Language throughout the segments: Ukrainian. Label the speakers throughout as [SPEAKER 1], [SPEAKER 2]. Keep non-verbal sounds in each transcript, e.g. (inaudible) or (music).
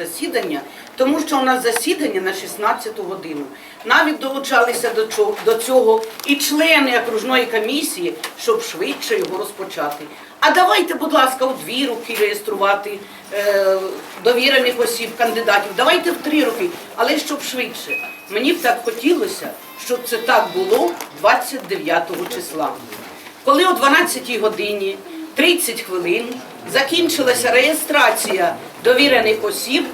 [SPEAKER 1] засідання, тому що у нас засідання на 16 годину. Навіть долучалися до цього і члени окружної комісії, щоб швидше його розпочати. А давайте, будь ласка, у дві руки реєструвати е, довірених осіб, кандидатів. Давайте в три роки, але щоб швидше. Мені б так хотілося, щоб це так було 29 числа. Коли о 12 годині 30 хвилин закінчилася реєстрація довірених осіб,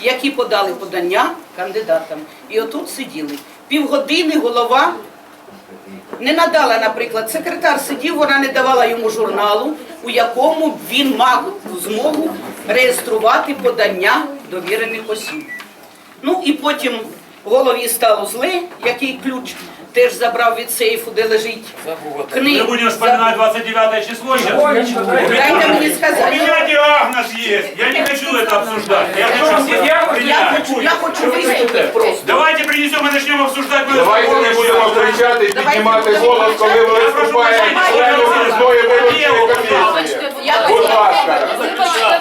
[SPEAKER 1] які подали подання кандидатам. І отут сиділи. Півгодини голова не надала, наприклад, секретар сидів, вона не давала йому журналу, у якому він мав змогу реєструвати подання довірених осіб. Ну і потім голові стало зле, який ключ теж забрав від сейфу, де лежить
[SPEAKER 2] Мы
[SPEAKER 1] книга.
[SPEAKER 2] будем вспоминать 29 число сейчас.
[SPEAKER 1] Дайте мені
[SPEAKER 2] У
[SPEAKER 1] сказати.
[SPEAKER 2] меня диагноз есть. Я не хочу это обсуждать. Я хочу все
[SPEAKER 1] Я
[SPEAKER 2] принять.
[SPEAKER 1] хочу, я хочу виступити просто.
[SPEAKER 2] Давайте принесем и начнем обсуждать. мою
[SPEAKER 3] Давайте не будемо кричати і піднімати голос, коли
[SPEAKER 1] кричати.
[SPEAKER 3] виступає
[SPEAKER 2] Я прошу
[SPEAKER 3] член
[SPEAKER 2] вибачення.
[SPEAKER 3] окружної виборчої комісії.
[SPEAKER 1] Я
[SPEAKER 3] Будь ласка,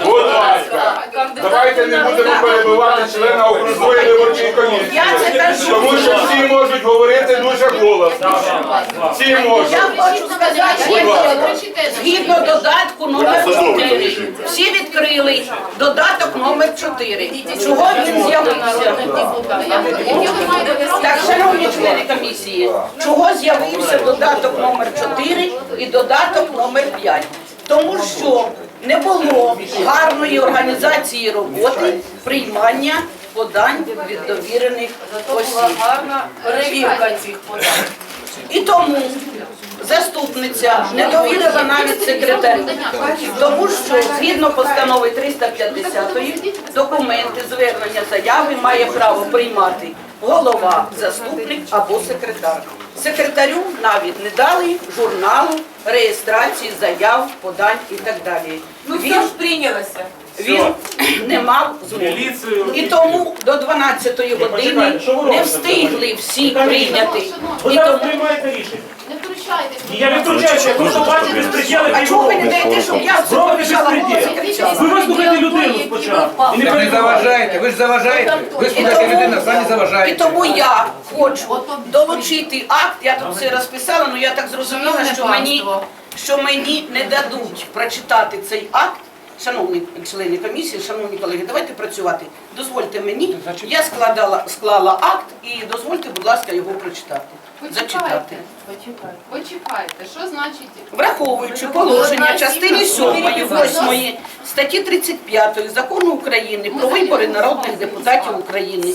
[SPEAKER 3] будь ласка, давайте не будемо перебивати члена окружної виборчої комісії.
[SPEAKER 1] Я це кажу.
[SPEAKER 3] Тому що всі можуть говорити дуже голосно. Всі можуть.
[SPEAKER 1] Я хочу сказати, що згідно додатку номер 4, всі відкрили додаток номер 4. Чого він з'явився? Так, шановні члени комісії, чого з'явився додаток номер 4 і додаток номер 5? Тому що не було гарної організації роботи приймання подань від довірених осіб.
[SPEAKER 4] Перевірка цих подань.
[SPEAKER 1] І тому заступниця не довірила навіть секретарю, тому що згідно постанови 350 документи звернення заяви має право приймати голова, заступник або секретар. Секретарю навіть не дали журналу реєстрації заяв, подань і так далі.
[SPEAKER 4] Ну все ж прийнялося.
[SPEAKER 1] Він не мав змоги.
[SPEAKER 2] Міліцію.
[SPEAKER 1] І тому до 12-ї години не встигли всі прийняти.
[SPEAKER 5] Ви
[SPEAKER 1] І
[SPEAKER 5] зараз
[SPEAKER 1] тому
[SPEAKER 5] приймаєте рішення.
[SPEAKER 6] Не втручайтесь.
[SPEAKER 5] Я не втручаюся, я просто бачу безпреділи
[SPEAKER 1] А чого ви не даєте, щоб я все
[SPEAKER 5] Робите
[SPEAKER 1] побіжала
[SPEAKER 5] безпреділ. Ви вислухайте людину спочатку. І не
[SPEAKER 7] Так не
[SPEAKER 5] перебивайте.
[SPEAKER 7] заважайте, ви ж заважаєте. Ви
[SPEAKER 1] І
[SPEAKER 7] слухайте
[SPEAKER 1] тому-
[SPEAKER 7] людину, самі
[SPEAKER 1] І
[SPEAKER 7] заважаєте.
[SPEAKER 1] тому я хочу долучити акт, я тут все розписала, але я так зрозуміла, що мені, що мені не дадуть прочитати цей акт. Шановні члени комісії, шановні колеги, давайте працювати. Дозвольте мені, я складала, склала акт і дозвольте, будь ласка, його прочитати. Зачитати.
[SPEAKER 6] Почекайте. Почекайте. Почекайте. Що значить?
[SPEAKER 1] Враховуючи положення частини 7, 8 статті 35 Закону України про вибори народних депутатів України,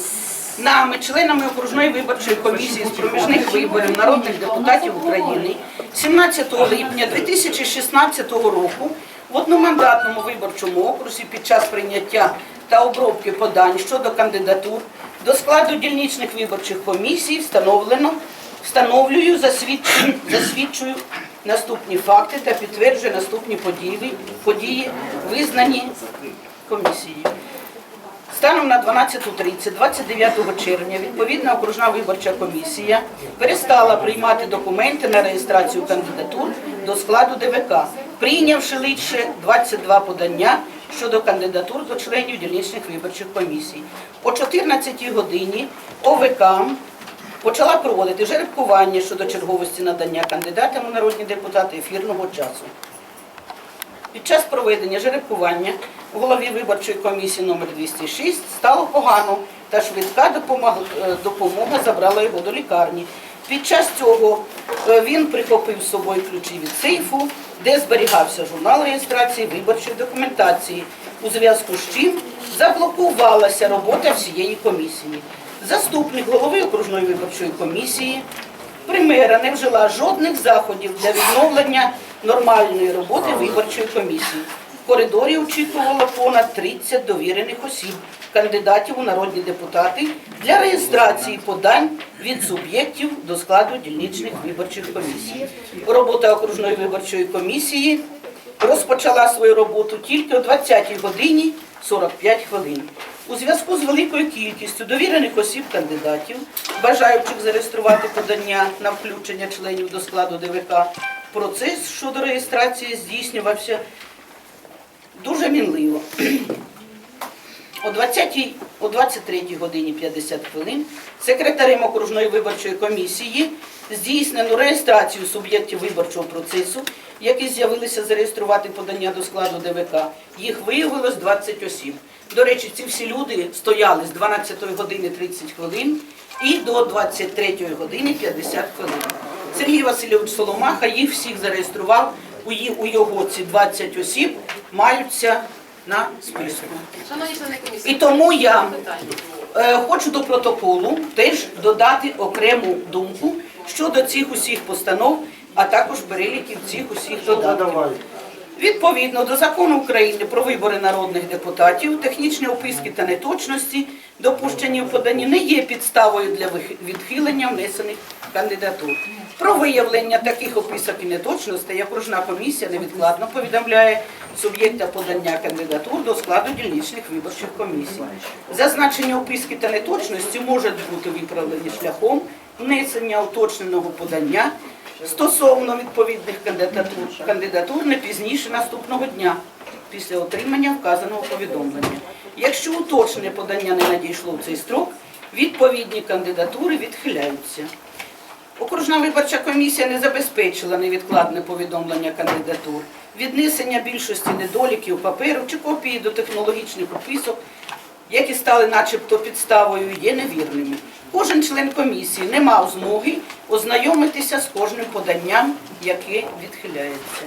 [SPEAKER 1] нами, членами окружної виборчої комісії з проміжних виборів народних депутатів України 17 липня 2016 року в одномандатному виборчому окрузі під час прийняття та обробки подань щодо кандидатур до складу дільничних виборчих комісій встановлено Встановлюю, засвідчую, (clears throat) засвідчую наступні факти та підтверджую наступні події, події визнані комісією. Станом на 12.30, 29 червня, відповідна окружна виборча комісія перестала приймати документи на реєстрацію кандидатур до складу ДВК, прийнявши лише 22 подання щодо кандидатур до членів дільничних виборчих комісій. О 14 годині ОВК почала проводити жеребкування щодо черговості надання кандидатам у народні депутати ефірного часу. Під час проведення жеребкування голові виборчої комісії номер 206 стало погано та швидка допомога, е, допомога забрала його до лікарні. Під час цього е, він прихопив з собою ключі від сейфу, де зберігався журнал реєстрації виборчої документації, у зв'язку з чим заблокувалася робота всієї комісії. Заступник голови окружної виборчої комісії Примера не вжила жодних заходів для відновлення нормальної роботи виборчої комісії. В коридорі очікувало понад 30 довірених осіб, кандидатів у народні депутати для реєстрації подань від суб'єктів до складу дільничних виборчих комісій. Робота окружної виборчої комісії розпочала свою роботу тільки о 20 годині 45 хвилин. У зв'язку з великою кількістю довірених осіб кандидатів, бажаючих зареєструвати подання на включення членів до складу ДВК, процес щодо реєстрації здійснювався дуже мінливо. О 20 о 23 годині 50 хвилин секретарем окружної виборчої комісії здійснено реєстрацію суб'єктів виборчого процесу, які з'явилися зареєструвати подання до складу ДВК. Їх виявилось 20 осіб. До речі, ці всі люди стояли з 12 години 30 хвилин і до 23 години 50 хвилин. Сергій Васильович Соломаха їх всіх зареєстрував. У його ці 20 осіб маються на списку.
[SPEAKER 6] Комісії.
[SPEAKER 1] І тому я е, хочу до протоколу теж додати окрему думку щодо цих усіх постанов, а також переліків цих усіх додатків. Відповідно до закону України про вибори народних депутатів, технічні описки та неточності, допущені в поданні, не є підставою для відхилення внесених кандидатур. Про виявлення таких описок і неточностей окружна комісія невідкладно повідомляє суб'єкта подання кандидатур до складу дільничних виборчих комісій. Зазначені описки та неточності можуть бути виправлені шляхом внесення уточненого подання стосовно відповідних кандидатур, кандидатур не пізніше наступного дня після отримання вказаного повідомлення. Якщо уточнене подання не надійшло в цей строк, відповідні кандидатури відхиляються. Окружна виборча комісія не забезпечила невідкладне повідомлення кандидатур, віднесення більшості недоліків паперу чи копії до технологічних описок, які стали начебто підставою, є невірними. Кожен член комісії не мав змоги ознайомитися з кожним поданням, яке відхиляється.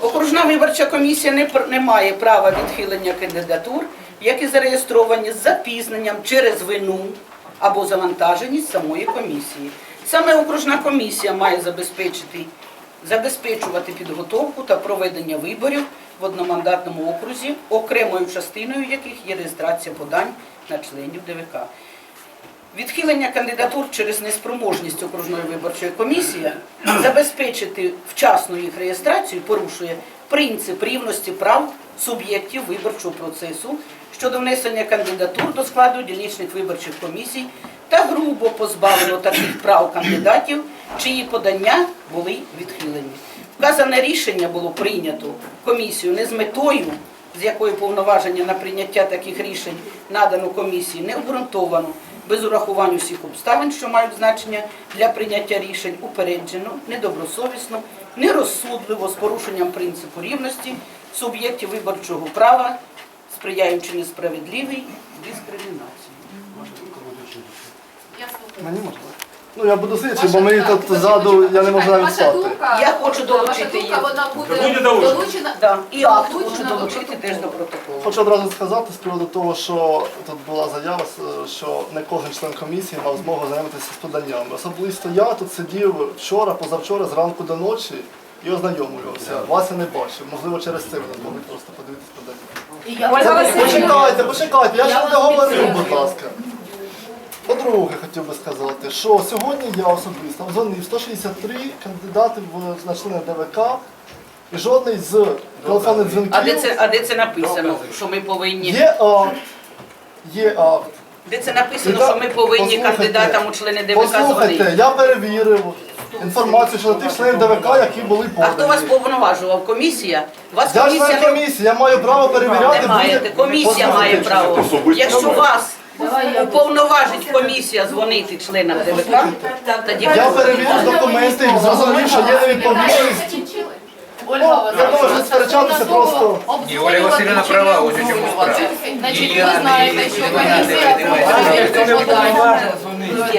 [SPEAKER 1] Окружна виборча комісія не, не має права відхилення кандидатур, які зареєстровані з запізненням через вину або завантаженість самої комісії. Саме окружна комісія має забезпечити, забезпечувати підготовку та проведення виборів в одномандатному окрузі, окремою частиною яких є реєстрація подань на членів ДВК. Відхилення кандидатур через неспроможність окружної виборчої комісії забезпечити вчасну їх реєстрацію порушує принцип рівності прав суб'єктів виборчого процесу щодо внесення кандидатур до складу дільничних виборчих комісій та грубо позбавлено таких прав кандидатів, чиї подання були відхилені. Вказане рішення було прийнято комісією не з метою, з якою повноваження на прийняття таких рішень надано комісії, не обґрунтовано, без урахування всіх обставин, що мають значення для прийняття рішень, упереджено, недобросовісно, нерозсудливо з порушенням принципу рівності суб'єктів виборчого права, сприяючи несправедливій дискримінації.
[SPEAKER 6] Я слухаю.
[SPEAKER 8] Мені можна? Ну я буду слідчий, бо мені тут ззаду я не можу навіть
[SPEAKER 6] Ваша
[SPEAKER 8] стати.
[SPEAKER 6] думка,
[SPEAKER 1] Я хочу долучити
[SPEAKER 6] ваша
[SPEAKER 1] її.
[SPEAKER 6] вона
[SPEAKER 2] Буде
[SPEAKER 6] буде
[SPEAKER 2] долучена.
[SPEAKER 6] долучена.
[SPEAKER 1] Да. І акт хочу
[SPEAKER 6] до
[SPEAKER 1] долучити теж до протоколу.
[SPEAKER 8] Хочу одразу сказати з приводу того, що тут була заява, що не кожен член комісії мав змогу знайомитися з поданнями. Особисто я тут сидів вчора, позавчора, зранку до ночі і ознайомлювався. Вас я не бачив. Можливо, через це ви не змогли просто подивитися подання.
[SPEAKER 4] Ольга Васильівна.
[SPEAKER 8] Почекайте, почекайте, я ще не
[SPEAKER 6] вас
[SPEAKER 8] договорив, будь ласка. По-друге, хотів би сказати, що сьогодні я особисто дзвонив 163 кандидати в на члени ДВК, і жодний з телефонних дзвінків.
[SPEAKER 1] А де це, а де це написано, що ми повинні?
[SPEAKER 8] Є акт. Є акт.
[SPEAKER 1] Де це написано, що ми повинні
[SPEAKER 8] Послухайте,
[SPEAKER 1] кандидатам у члени ДВК
[SPEAKER 8] Послухайте,
[SPEAKER 1] дзвонити?
[SPEAKER 8] я перевірив інформацію щодо тих членів ДВК, які були
[SPEAKER 1] А хто вас
[SPEAKER 8] подані.
[SPEAKER 1] повноважував? Комісія? Вас
[SPEAKER 8] Я
[SPEAKER 1] комісія
[SPEAKER 8] член
[SPEAKER 1] не
[SPEAKER 8] комісії, я маю право перевіряти.
[SPEAKER 1] не маєте.
[SPEAKER 8] будь-які-
[SPEAKER 1] Комісія має
[SPEAKER 8] Послухайте,
[SPEAKER 1] право.
[SPEAKER 3] Особисто.
[SPEAKER 1] Якщо вас уповноважить комісія дзвонити членам ДВК, тоді
[SPEAKER 8] Я перевірив документи і зрозумів, що є невідповідність.
[SPEAKER 4] Ольга
[SPEAKER 8] Я можу сперечатися просто.
[SPEAKER 7] Ні, Оля Василівна права, ось у чому справа.
[SPEAKER 4] Значить, ви знаєте, що комісія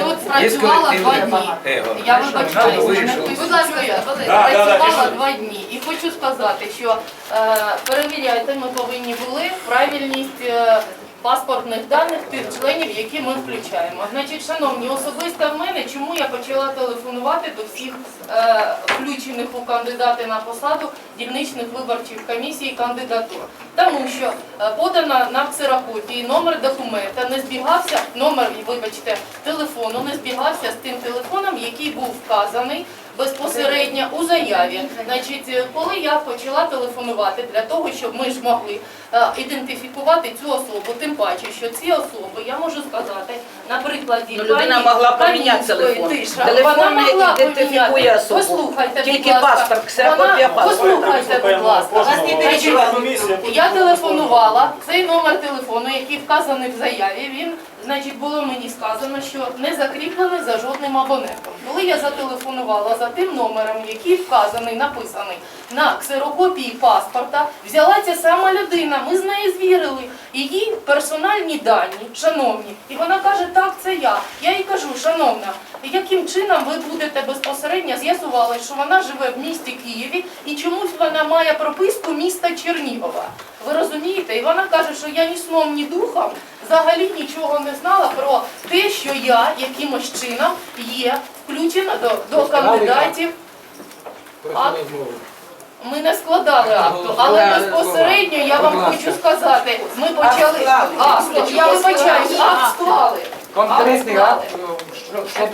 [SPEAKER 4] Тут працювала два дні. Я вибачаюся.
[SPEAKER 7] вирішили.
[SPEAKER 4] Будь ласка, працювала два дні. І хочу сказати, що е, перевіряйте, ми повинні були правильність е, паспортних даних тих членів, які ми включаємо. Значить, шановні, особисто в мене, чому я почала телефонувати до всіх е, включених у кандидати на посаду дільничних виборчих комісій кандидатур. Тому що е, подана на ксерокопії номер документа не збігався, номер, вибачте, телефону не збігався з тим телефоном, який був вказаний безпосередньо у заяві. Значить, е, коли я почала телефонувати для того, щоб ми ж могли е, ідентифікувати цю особу, тим паче, що ці особи, я можу сказати, на прикладі
[SPEAKER 1] Ну, людина могла поміняти телефон.
[SPEAKER 4] Тиша,
[SPEAKER 1] Телефон
[SPEAKER 4] вона
[SPEAKER 1] не
[SPEAKER 4] могла
[SPEAKER 1] ідентифікує особу.
[SPEAKER 4] Послухайте, будь
[SPEAKER 1] Тільки
[SPEAKER 4] ласка.
[SPEAKER 1] паспорт, ксерокопія
[SPEAKER 4] Вона-
[SPEAKER 1] паспорта.
[SPEAKER 4] Послухайте, будь ласка. Я телефонувала, цей номер телефону, який вказаний в заяві, він, значить, було мені сказано, що не закріплений за жодним абонентом. Коли я зателефонувала за тим номером, який вказаний, написаний на ксерокопії паспорта, взяла ця сама людина, ми з нею звірили її персональні дані, шановні. І вона каже, так, це я. Я шановна, яким чином ви будете безпосередньо з'ясували, що вона живе в місті Києві і чомусь вона має прописку міста Чернігова. Ви розумієте? І вона каже, що я ні сном, ні духом взагалі нічого не знала про те, що я якимось чином є включена до, до кандидатів. Ми не складали акту, але безпосередньо я вам хочу сказати, ми почали. Акт, я вибачаюсь, акт склали.
[SPEAKER 7] Конкретний
[SPEAKER 4] Акт
[SPEAKER 7] що,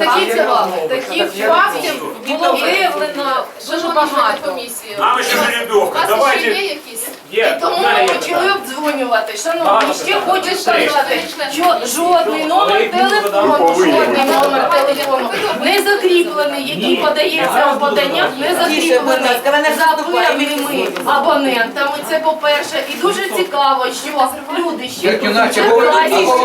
[SPEAKER 7] розмови,
[SPEAKER 6] Таких фактів було виявлено дуже багато.
[SPEAKER 2] Нам ще жеребьовка. Давайте.
[SPEAKER 6] є якісь?
[SPEAKER 4] І тому
[SPEAKER 2] Одна
[SPEAKER 4] ми обдзвонювати. Шановні, ще хочу сказати, що жодний номер телефону, жодний номер телефону не закріплений, який подається в поданнях, не закріплений за певними абонентами. Це по-перше. І дуже цікаво, що люди ще
[SPEAKER 7] або ви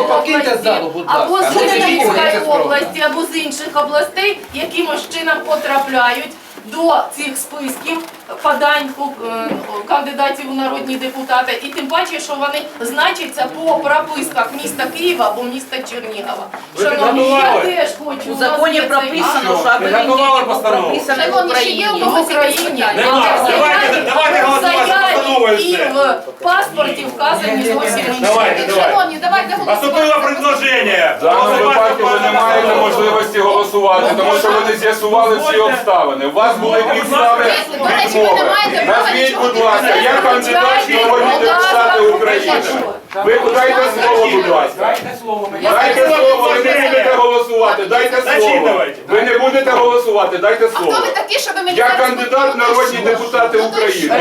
[SPEAKER 4] області, або з Хмельницької області, або з інших областей, якимось чином потрапляють до цих списків подань е, кандидатів у народні депутати, і тим паче, що вони значаться по прописках міста Києва або міста Чернігова. Шановні, я теж хочу.
[SPEAKER 1] У законі прописано, що абонент в
[SPEAKER 6] ще є
[SPEAKER 1] Україні.
[SPEAKER 4] В Україні.
[SPEAKER 2] Давайте- голосувати і
[SPEAKER 4] в паспорті вказані зовсім інші.
[SPEAKER 6] Шановні, давайте голосувати.
[SPEAKER 2] предложення.
[SPEAKER 3] В даному випадку ви не маєте можливості голосувати, тому що ви не з'ясували всі обставини. У вас були підстави
[SPEAKER 6] До речі, ви не
[SPEAKER 3] відмови.
[SPEAKER 6] маєте права
[SPEAKER 3] Назвіть, будь ласка, я кандидат в народні депутати України. Ви дайте слово, будь ласка.
[SPEAKER 7] Дайте слово мені.
[SPEAKER 3] Дайте слово, ви не будете голосувати, дайте слово. Ви не будете голосувати, дайте
[SPEAKER 6] хто
[SPEAKER 3] слово.
[SPEAKER 6] ви такі, щоб мені
[SPEAKER 3] Я кандидат народні депутати України.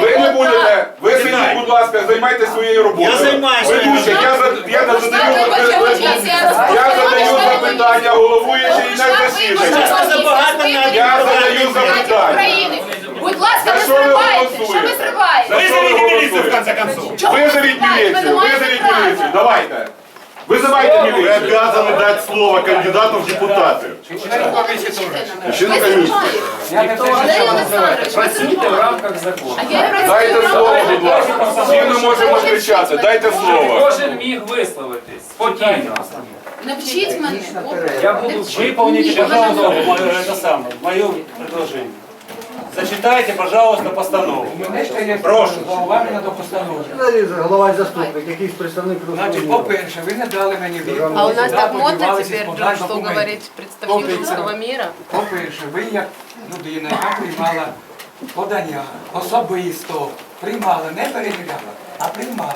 [SPEAKER 3] Ви не будете, ви сидіть, будь ласка, займайтеся своєю роботою.
[SPEAKER 2] Я займаюся. Своєю
[SPEAKER 3] Ведучий, я, зад- я
[SPEAKER 6] Пішла
[SPEAKER 3] задаю,
[SPEAKER 6] виборча комісія
[SPEAKER 3] я задаю запитання головуючий на засіданні. Я задаю запитання.
[SPEAKER 6] України. Будь ласка,
[SPEAKER 3] За
[SPEAKER 6] не
[SPEAKER 3] що ви
[SPEAKER 6] зривайте. Що
[SPEAKER 3] голосуєте?
[SPEAKER 6] ви зриваєте?
[SPEAKER 3] За що ви
[SPEAKER 2] Вызовите милицию, в
[SPEAKER 3] голосуєте?
[SPEAKER 2] конце концов.
[SPEAKER 3] Вызовіть міліцію, визовіть міліцію, давайте. Визивайте
[SPEAKER 9] Вы
[SPEAKER 3] міліцію.
[SPEAKER 9] обязаны дать слово кандидату в депутаты.
[SPEAKER 7] Член комісії теж.
[SPEAKER 9] Член комиссии.
[SPEAKER 7] Я не все
[SPEAKER 6] Валерій
[SPEAKER 7] ще
[SPEAKER 6] Олександрович, ви
[SPEAKER 5] Працюйте в рамках закону.
[SPEAKER 6] А я працюю
[SPEAKER 3] Дайте
[SPEAKER 6] в
[SPEAKER 3] слово,
[SPEAKER 6] рамках-
[SPEAKER 3] будь ласка. Всі ми можемо кричати, дайте слово.
[SPEAKER 5] Кожен міг висловитись спокійно.
[SPEAKER 6] Не вчіть мене.
[SPEAKER 5] Я буду пожалуйста, мое, это самое, мое предложение. Зачитайте, пожалуйста, постанову. Прошу.
[SPEAKER 7] зауваження до постанови.
[SPEAKER 10] Голова і заступник, якийсь представник
[SPEAKER 7] Значить, по-перше, ви не дали мені відповідь.
[SPEAKER 11] А у нас так модно что
[SPEAKER 7] документи.
[SPEAKER 11] говорить представитель русского мира.
[SPEAKER 7] По-перше, ви як людина, яка приймала подання особисто, приймала, не перевіряла, а приймала.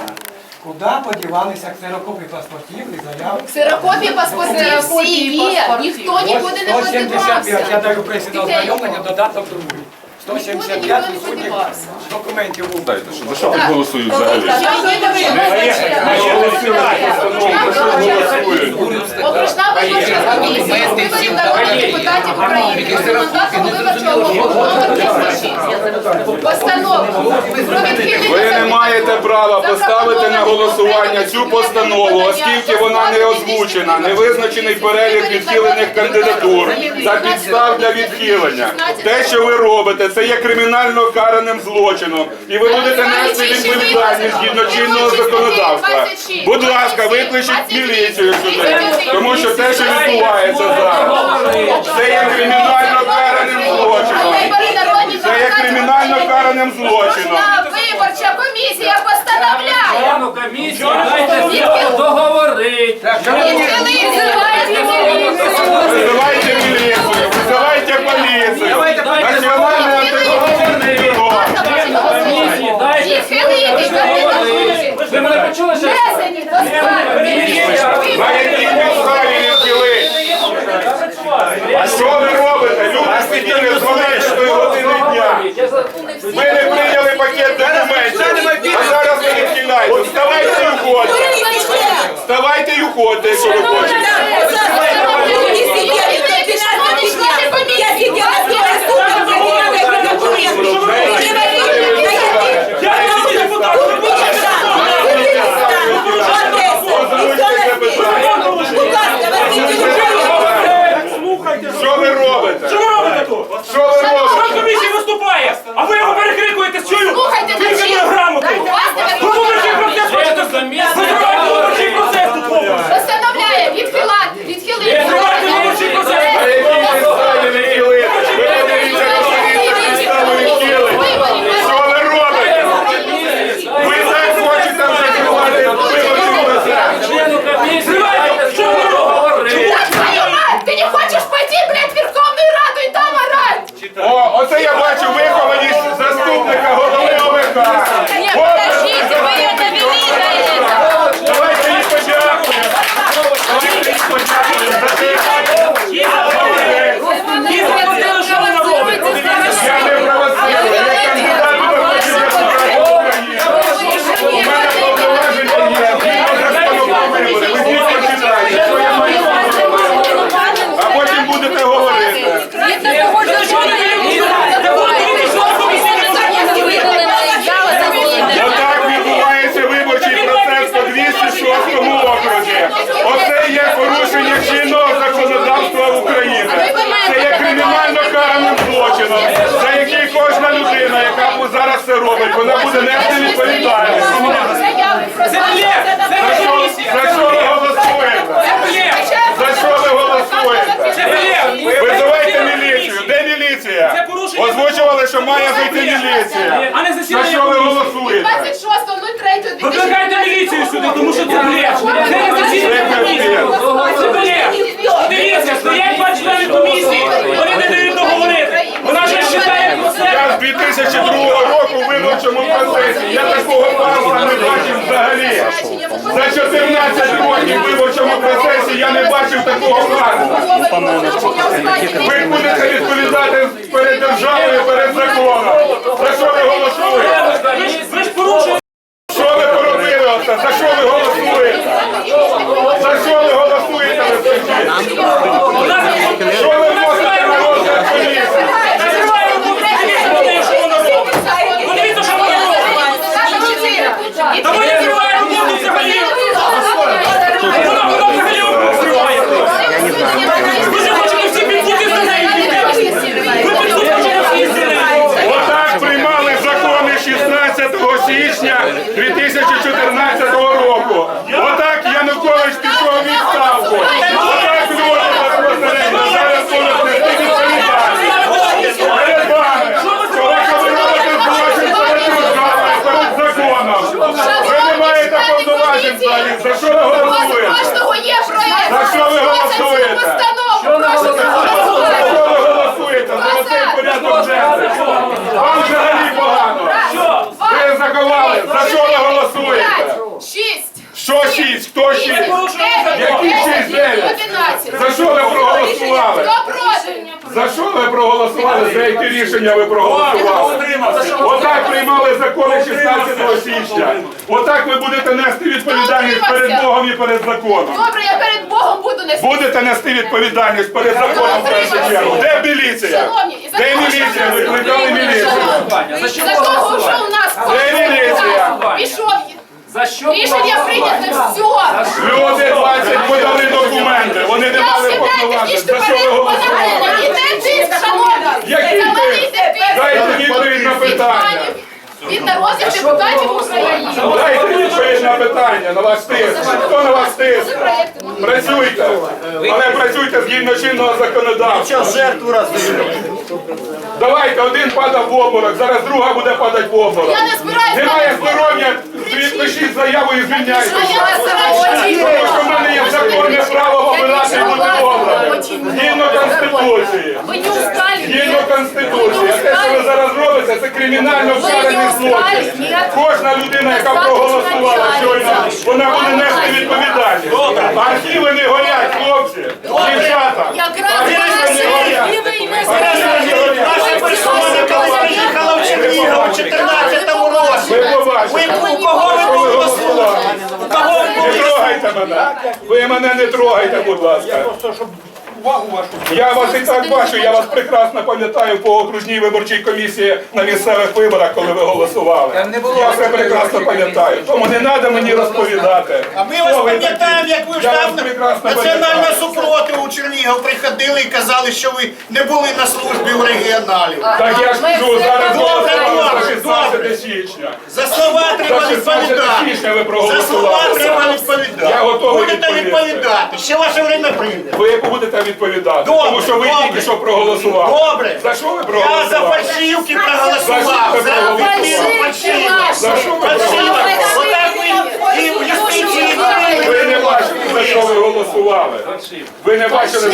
[SPEAKER 7] Куди подівалися ксерокопії паспортів і заяви?
[SPEAKER 6] Ксерокопії паспортів всі є. Ніхто нікуди не
[SPEAKER 7] 175, я даю пресі на ознайомлення, додаток другий. 175 відсутніх документів
[SPEAKER 3] Дайте, що- за що голосують взагалі?
[SPEAKER 6] Я вибачте, Окружна виборча комісія з виборів народних депутатів України. Одномандатного виборчого округу номер 36. Постанову. Про відхилення
[SPEAKER 3] Ви не
[SPEAKER 6] закону.
[SPEAKER 3] маєте права поставити на голосування цю постанову, оскільки вона не озвучена, не визначений перелік відхилених кандидатур та підстав для відхилення. Те, що ви робите, це є кримінально караним злочином, і ви будете нести відповідальність згідно чинного законодавства. Будь ласка, викличіть міліцію сюди, тому що те, що відбувається зараз, це є кримінально караним злочином.
[SPEAKER 6] Вибори народні
[SPEAKER 3] Це є кримінально караним злочином.
[SPEAKER 6] Окружна виборча комісія постановляє.
[SPEAKER 5] Члену комісії дайте договорити.
[SPEAKER 3] Вызывайте милицию, вызывайте полицию. Национальное антикоррупционное бюро.
[SPEAKER 5] Комісії дайте
[SPEAKER 6] Відхилити кандидатури.
[SPEAKER 5] Ви мене почули ще?
[SPEAKER 6] Внесені до складу.
[SPEAKER 3] На якій підставі
[SPEAKER 5] а
[SPEAKER 3] сиділи з 12 години дня. Ми не прийняли пакет документів, а зараз ви відхиляєте. Вставайте і уходьте. Вставайте і уходьте, якщо ви хочете. Озвучте це питання. Що ви робите?
[SPEAKER 2] Що ви робите тут?
[SPEAKER 3] Що ви
[SPEAKER 2] Член
[SPEAKER 3] робите?
[SPEAKER 2] комісії виступає, а ви його перекрикуєте, чую?
[SPEAKER 6] Слухайте, зачем?
[SPEAKER 2] мене грамоту. Ви виборчий процес хочете
[SPEAKER 3] міліція.
[SPEAKER 2] А не
[SPEAKER 3] За
[SPEAKER 2] засідання
[SPEAKER 3] що ви
[SPEAKER 2] комісії.
[SPEAKER 3] голосуєте?
[SPEAKER 6] 26.03.2015
[SPEAKER 2] Викликайте міліцію сюди, тому що це блєв. Це не засідання комісії. Це блєв. Дивіться, стоять два члени комісії, вони не дають договорити. Вона ж вважає про себе.
[SPEAKER 3] Я з 2002 року в виборчому процесі. Я такого фарса не бачив взагалі. За 14 років в я не бачив такого фарса. Ви будете відповідати перед державою, перед законом. За що ви голосуєте?
[SPEAKER 2] Ви ж- Ви ж порушуєте.
[SPEAKER 3] Що ви поробили оце? За що ви голосуєте? За що ви голосуєте? ви скажіть? Що ви вносите на розгляд комісії?
[SPEAKER 2] Закриваємо виборчу комісію, вони що вона робить. Подивіться, що вона робить. Та ви не зриваєте роботу взагалі. Вона вона взагалі розриває. Ви ж хочете всі підбути за нею піти. Ви підбути хочете всі за нею.
[SPEAKER 3] Отак приймали закони 16 січня 2014 року. Отак Янукович пішов у відставку. Отак люди безпосередньо зараз будуть нести відповідальність. Перед вами. Тому що ви робите злочин перед державою, перед законом. Ви не маєте повноважень взагалі. За що ви голосуєте?
[SPEAKER 6] Кожного є проєкт.
[SPEAKER 3] За що ви голосуєте? Що ви голосуєте? За цей порядок денний. Вам взагалі погано.
[SPEAKER 2] Що?
[SPEAKER 3] Ви заховали. За що ви голосуєте?
[SPEAKER 6] Шість,
[SPEAKER 3] Що шість? Хто шість? Які шість дев'ять? За що ви проголосували? За що ви проголосували? За які рішення ви проголосували? Отак приймали закони 16 січня. Отак ви будете нести відповідальність перед Богом і перед законом.
[SPEAKER 6] Добре, я перед Богом буду нести.
[SPEAKER 3] Будете нести відповідальність перед законом в першу чергу. Де міліція?
[SPEAKER 6] За
[SPEAKER 3] Де міліція?
[SPEAKER 6] що
[SPEAKER 3] Ви
[SPEAKER 6] ви
[SPEAKER 3] міліцію?
[SPEAKER 6] За що у нас
[SPEAKER 3] Де міліція?
[SPEAKER 6] пішов.
[SPEAKER 5] За що
[SPEAKER 6] Рішення прийнято, все.
[SPEAKER 3] Люди 20 подали документи. Вони не
[SPEAKER 6] Я
[SPEAKER 3] мали повноважень. За що ви голосували? Який
[SPEAKER 6] Завалити.
[SPEAKER 3] Дайте відповідь на питання.
[SPEAKER 6] Від народних депутатів України.
[SPEAKER 3] Дайте відповідь на питання, на вас тиск. Хто на вас тиск? Працюйте. Але працюйте згідно чинного законодавства.
[SPEAKER 10] жертву.
[SPEAKER 3] Давайте, один падав в обморок, зараз друга буде падати в обморок.
[SPEAKER 6] Я не збираюся.
[SPEAKER 3] Немає здоров'я, пишіть заяву і звільняйтеся.
[SPEAKER 6] Я не збираюся.
[SPEAKER 3] Тому що в мене є законне право вибирати і бути обраним. Згідно Конституції.
[SPEAKER 4] Вы не устали?
[SPEAKER 3] Згідно Конституції. Робите, це кримінально вчинений злочин. Кожна людина, яка проголосувала щойно, вона буде нести відповідальність. Архіви не горять, хлопці, дівчата. Архіви не горять.
[SPEAKER 4] архіви не
[SPEAKER 3] горять.
[SPEAKER 9] Наша персона, коли приїхала в Чернігів у 14-му році.
[SPEAKER 3] Ви побачите.
[SPEAKER 9] У кого ви
[SPEAKER 3] Що ви
[SPEAKER 9] голосували?
[SPEAKER 3] голосували?
[SPEAKER 9] У кого ви
[SPEAKER 3] Не трогайте мене. Ви мене не трогайте, будь ласка.
[SPEAKER 9] Увагу вашу.
[SPEAKER 3] Я вас і так бачу, я вас прекрасно пам'ятаю по окружній виборчій комісії на місцевих виборах, коли ви голосували.
[SPEAKER 7] Там не було
[SPEAKER 3] Я все прекрасно пам'ятаю. Тому не треба мені розповідати.
[SPEAKER 9] А ми вас пам'ятаємо, як ви ж національна
[SPEAKER 3] пам'ятаю.
[SPEAKER 9] супротиву у Чернігів приходили і казали, що ви не були на службі у регіоналів.
[SPEAKER 3] Так я ж кажу, зараз голосували за 16 січня.
[SPEAKER 9] За слова треба відповідати. За слова треба відповідати.
[SPEAKER 3] Я готовий
[SPEAKER 9] Будете відповідати. Ще ваше время прийде.
[SPEAKER 3] Ви будете відповідати,
[SPEAKER 9] Добре,
[SPEAKER 3] тому що ви
[SPEAKER 9] добре.
[SPEAKER 3] тільки що проголосували.
[SPEAKER 9] Добре.
[SPEAKER 3] За що ви
[SPEAKER 9] Я за
[SPEAKER 3] проголосували?
[SPEAKER 9] фальшивки
[SPEAKER 3] За
[SPEAKER 9] проголосував. За
[SPEAKER 3] проголосували?
[SPEAKER 9] відміну.
[SPEAKER 3] За що ви проголосували?
[SPEAKER 9] Отак ви і в юстиції.
[SPEAKER 3] Ви не бачили, за що ви голосували. Ви не бачили.